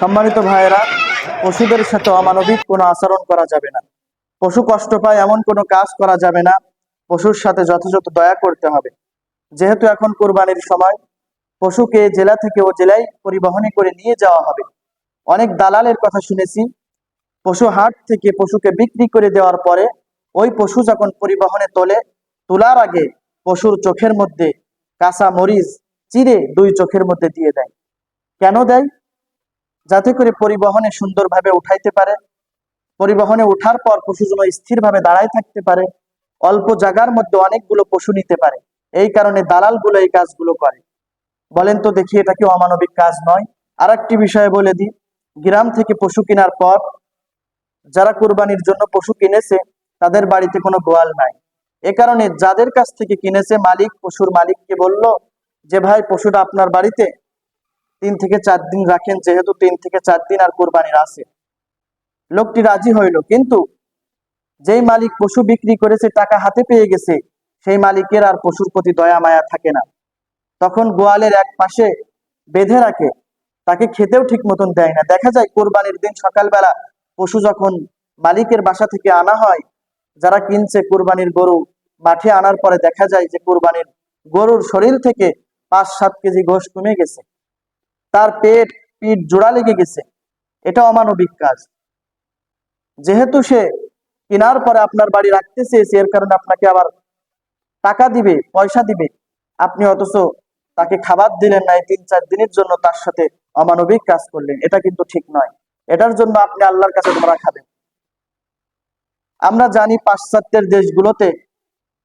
সম্মানিত ভাইয়েরা, পশুদের সাথে অমানবিক কোনো আচরণ করা যাবে না। পশু কষ্ট পায়, এমন কোনো কাজ করা যাবে না। পশুর সাথে যথাযথ দয়া করতে হবে। যেহেতু এখন কোরবানির সময়, পশুকে জেলা থেকে ও জেলায় পরিবহনে করে নিয়ে যাওয়া হবে। অনেক দালালের কথা শুনেছি, পশু হাট থেকে পশুকে বিক্রি করে দেওয়ার পরে, ওই পশু যখন পরিবহনে তোলে, তোলার আগে পশুর চোখের মধ্যে কাঁচা মরিচ চিরে দুই চোখের মধ্যে দিয়ে দেয়। কেন দেয়? যাতে করে পরিবহনে সুন্দরভাবে উঠাইতে পারে। পরিবহনে ওঠার পর পশু যেন স্থিরভাবে দাঁড়ায় থাকতে পারে। অল্প জায়গার মধ্যে অনেকগুলো পশু নিতে পারে। এই কারণে দালালগুলো এই কাজগুলো করে। বলেন তো দেখি এটা কি অমানবিক কাজ নয়? আর একটি বিষয়ে বলে দিই, গ্রাম থেকে পশু কেনার পর যারা কুরবানির জন্য পশু কিনেছে, তাদের বাড়িতে কোনো গোয়াল নাই। এ কারণে যাদের কাছ থেকে কিনেছে মালিক, পশুর মালিককে বলল যে, ভাই, পশুটা আপনার বাড়িতে? তিন থেকে চার দিন রাখেন, যেহেতু তিন থেকে চার দিন আর কোরবানির আছে। লোকটি রাজি হইল, কিন্তু যেই মালিক পশু বিক্রি করেছে টাকা হাতে পেয়ে গেছে, সেই মালিকের আর পশুর প্রতি দয়া, মায়া থাকে না। তখন গোয়ালের এক পাশে বেঁধে রাখে, তাকে খেতেও ঠিক মতন দেয় না। দেখা যায়, কোরবানির দিন সকালবেলা পশু যখন মালিকের বাসা থেকে আনা হয়, যারা কিনছে কোরবানির গরু, মাঠে আনার পরে দেখা যায় যে কোরবানির গরুর শরীর থেকে পাঁচ সাত কেজি গোশ কমে গেছে। তার পেট, পিঠ জোড়া লেগে গেছে। এটা অমানবিক কাজ। যেহেতু সে কেনার পরে আপনার বাড়ি রাখতে চেয়েছে, এর কারণে আপনাকে আবার টাকা দিবে, পয়সা দিবে। আপনি অথচ তাকে খাবার দিলেন না তিন চার দিনের জন্য তার সাথে অমানবিক কাজ করলেন। এটা কিন্তু ঠিক নয়। এটার জন্য আপনি আল্লাহর কাছে ধরা খাবেন আমরা জানি পাশ্চাত্যের দেশগুলোতে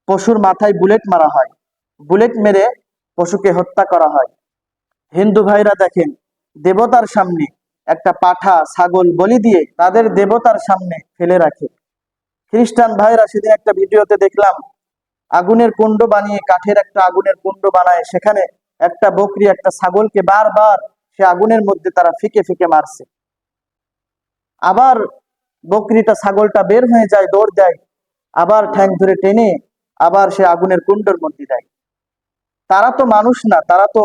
পশুর মাথায় বুলেট মারা হয়। বুলেট মেরে পশুকে হত্যা করা হয়। হিন্দু ভাইরা দেখেন, দেবতার সামনে একটা পাঠা ছাগল বলি দিয়ে তাদের দেবতার সামনে ফেলে রাখে। খ্রিস্টান ভাইরা সেদিন একটা ভিডিওতে দেখলাম, আগুনের কুণ্ড বানিয়ে, কাঠের একটা আগুনের কুণ্ড বানায়, সেখানে একটা বকরি, একটা ছাগলকে বারবার সে আগুনের মধ্যে তারা ফিকে ফিকে মারছে। আবার বকরিটা, ছাগলটা বের হয়ে যায়, দৌড় দেয়, আবার ঠ্যাং ধরে টেনে আবার সে আগুনের কুণ্ডের মধ্যে দেয়। তারা তো মানুষ না, তারা তো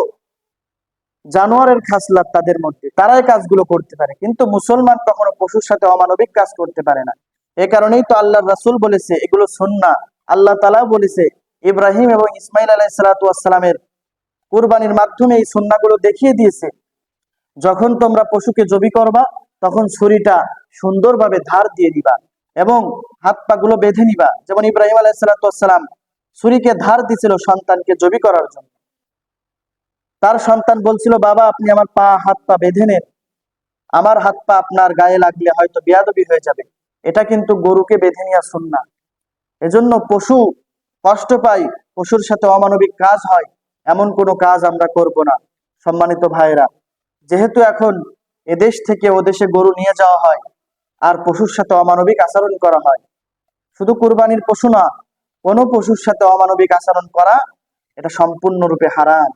জানোয়ারের খাসলাত তাদের মধ্যে। তারাই কাজগুলো করতে পারে। কিন্তু মুসলমান কখনো পশুর সাথে অমানবিক কাজ করতে পারে না। এ কারণেই তো আল্লাহ রাসুল বলেছে, এগুলো সন্না আল্লাহ তালা বলেছে, ইব্রাহিম এবং ইসমাইল আলাহ সালাতামের কুরবানির মাধ্যমে এই সন্নাগুলো দেখিয়ে দিয়েছে। যখন তোমরা পশুকে জবি করবা, তখন ছুরিটা সুন্দরভাবে ধার দিয়ে দিবা এবং হাত পা গুলো বেঁধে নিবা। যেমন ইব্রাহিম আলাহ সালাতাম ছুরিকে ধার দিছিল সন্তানকে জবি করার জন্য। তার সন্তান বলছিল, বাবা, আপনি আমার পা, হাত পা বেঁধে নেন। আমার হাত পা আপনার গায়ে লাগলে হয়তো বেয়াদবি হয়ে যাবে। এটা কিন্তু গরুকে বেঁধে নেওয়া শুননা এজন্য পশু কষ্ট পাই পশুর সাথে অমানবিক কাজ হয়। এমন কোনো কাজ আমরা করব না, সম্মানিত ভাইরা যেহেতু এখন এদেশ থেকে ওদেশে গরু নিয়ে যাওয়া হয়, আর পশুর সাথে অমানবিক আচরণ করা হয়। শুধু কুরবানির পশু না, কোনো পশুর সাথে অমানবিক আচরণ করা, এটা সম্পূর্ণরূপে হারাম।